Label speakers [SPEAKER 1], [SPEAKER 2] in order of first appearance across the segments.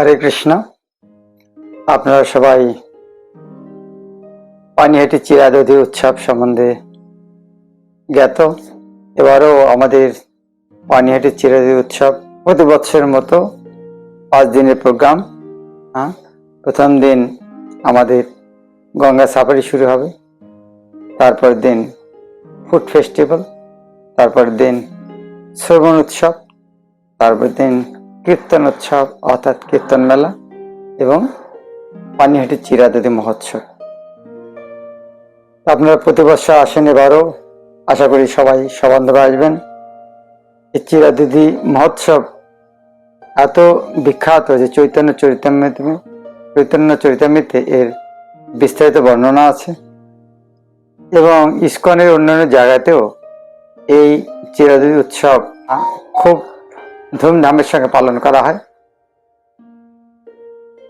[SPEAKER 1] হরে কৃষ্ণ। আপনারা সবাই পানিহাটি চিরাদধি উৎসব সম্বন্ধে জ্ঞাত। এবারও আমাদের পানিহাটি চিরাদধি উৎসব প্রতি বছরের মতো পাঁচ দিনের প্রোগ্রাম হ্যাঁ? প্রথম দিন আমাদের গঙ্গা সাফারি শুরু হবে, তারপর দিন ফুড ফেস্টিভ্যাল, তারপর দিন শ্রবণ উৎসব, তারপর দিন কীর্তন উৎসব অর্থাৎ কীর্তন মেলা এবং পানিহাটি চিরাদদি মহোৎসব। আপনারা প্রতি বছর আসেন এবারও আশা করি সবাই সবান্ধবে আসবেন। এই চিরাদিদি মহোৎসব এত বিখ্যাত যে চৈতন্য চরিতামৃতে চৈতন্য চরিতামৃতে এর বিস্তারিত বর্ণনা আছে এবং ইস্কনের অন্যান্য জায়গাতেও এই চিরাদিদি উৎসব খুব ধুমধামের সঙ্গে পালন করা হয়।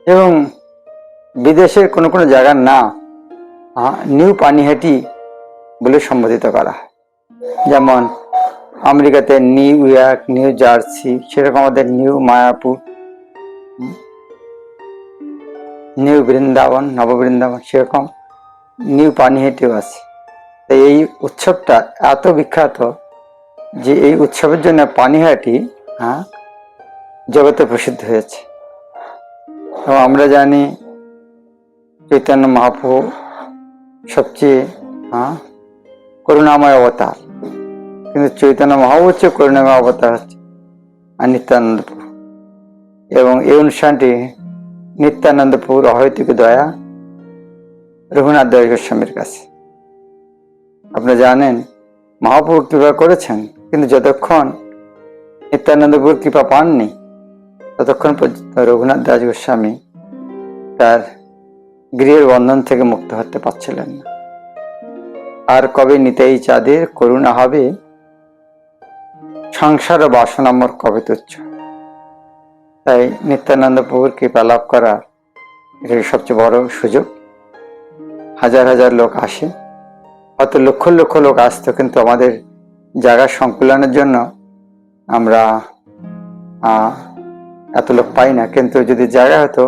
[SPEAKER 1] এবং বিদেশের কোনো কোনো জায়গার আহ, নিউ পানিহাটি বলে সম্বোধিত করা হয়। যেমন আমেরিকাতে নিউ ইয়র্ক নিউ জার্সি সেরকম আমাদের নিউ মায়াপুর নিউ বৃন্দাবন নববৃন্দাবন সেরকম নিউ পানিহাটিও আছে। এই উৎসবটা এত বিখ্যাত যে এই উৎসবের জন্য পানিহাটি হ্যাঁ? জগতে প্রসিদ্ধ হয়েছে। এবং আমরা জানি চৈতন্য মহাপ্রভু সবচেয়ে হ্যাঁ করুণাময় অবতার। কিন্তু চৈতন্য মহাপ্রভু হচ্ছে করুণাময় অবতার হচ্ছে আর নিত্যানন্দ প্রভু এবং এই অনুষ্ঠানটি নিত্যানন্দ প্রভুর অহৈতিক দয়া রঘুনাথ দয় গোস্বামীর কাছে। আপনি জানেন মহাপ্রভু কৃপা করেছেন, কিন্তু যতক্ষণ নিত্যানন্দপুর কৃপা পাননি। ততক্ষণ পর্যন্ত রঘুনাথ দাস গোস্বামী তার গৃহের বন্ধন থেকে মুক্ত হতে পারছিলেন না। আর কবে নিতাই চাঁদের করুণা হবে? সংসার ও বাসনামর কবে তুচ্ছ? তাই নিত্যানন্দ প্রভুর কৃপা লাভ করা এটা সবচেয়ে বড় সুযোগ। হাজার হাজার লোক আসে। হয়তো লক্ষ লক্ষ লোক আসতো, কিন্তু আমাদের জায়গা সংকুলনের জন্য আমরা এত লোক পাই না, কিন্তু যদি জায়গা হতো,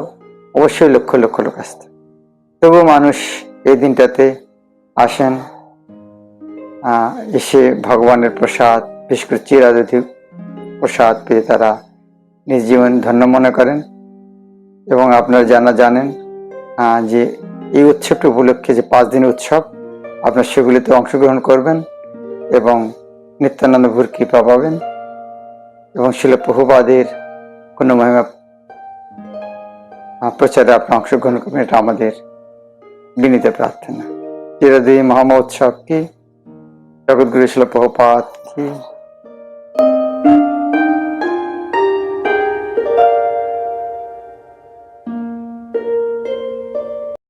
[SPEAKER 1] অবশ্যই লক্ষ লক্ষ লোক আসতো। তবুও মানুষ এই দিনটাতে আসেন এসে ভগবানের প্রসাদ, বিশেষ করে চিরাদধি প্রসাদ পেয়ে তারা নিজ জীবন ধন্য মনে করেন। এবং আপনারা জানা জানেন যে এই উৎসবটি উপলক্ষে যে পাঁচ দিন উৎসব, আপনার সেগুলিতে অংশগ্রহণ করবেন এবং নিত্যানন্দ ভুর কৃপা পাবেন। এবং শিল প্রভুপাদের কোনো মহিমা প্রচারে আপনি অংশগ্রহণ করবেন, এটা আমাদের বিনীত প্রার্থনা। চিরদিন মহামহোৎসব কি জগৎগুরু শিল প্রভুপাত কি